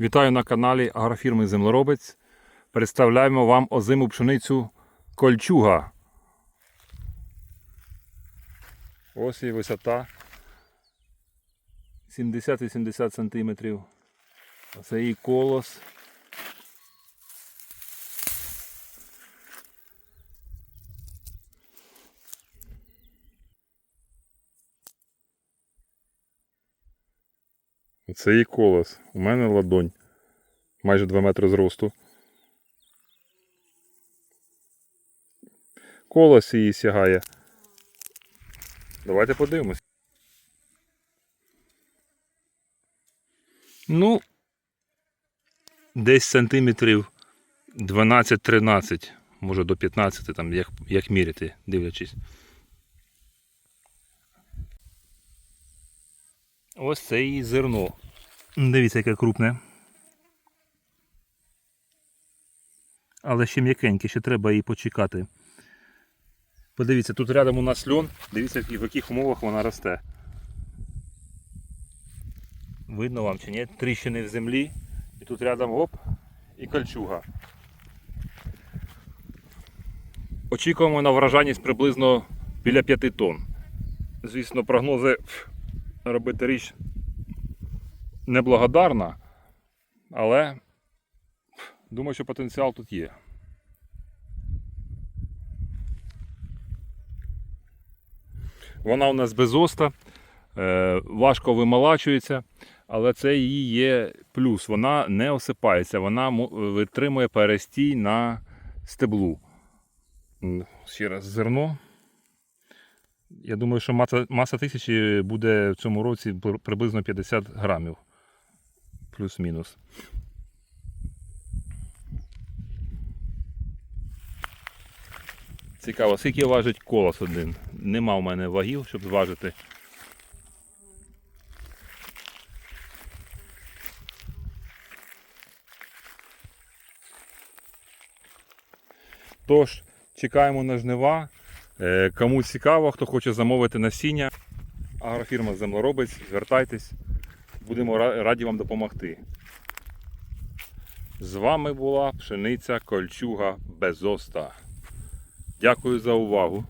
Вітаю на каналі Агрофірми Землеробець. Представляємо вам озиму пшеницю Кольчуга. Ось і висота 70-80 см. Це її колос. Це її колос. У мене ладонь. Майже 2 метри зросту. Колос її сягає. Давайте подивимось. Ну, десь сантиметрів 12-13, може до 15, там, як, як міряти, дивлячись. Ось це її зерно. Дивіться, яке крупне. Але ще м'якеньке, ще треба її почекати. Подивіться, тут рядом у нас льон. Дивіться, в яких умовах вона росте. Видно вам чи ні? Тріщини в землі. І тут рядом оп і кольчуга. Очікуємо на вражайність приблизно біля 5 тонн. Звісно, прогнози робити річ неблагодарна, але думаю, що потенціал тут є. Вона у нас без оста, е, важко вимолачується, але це її є плюс. Вона не осипається, вона витримує перестій на стеблу. Ще раз зерно. Я думаю, що маса, маса тисячі буде в цьому році приблизно 50 грамів. Плюс-мінус. Цікаво, скільки важить колос один. Нема в мене вагів, щоб зважити. Тож, чекаємо на жнива. Е, Кому цікаво, хто хоче замовити насіння, агрофірма Землеробець, звертайтесь, будемо раді вам допомогти. З вами була пшениця Кольчуга Безоста. Дякую за увагу.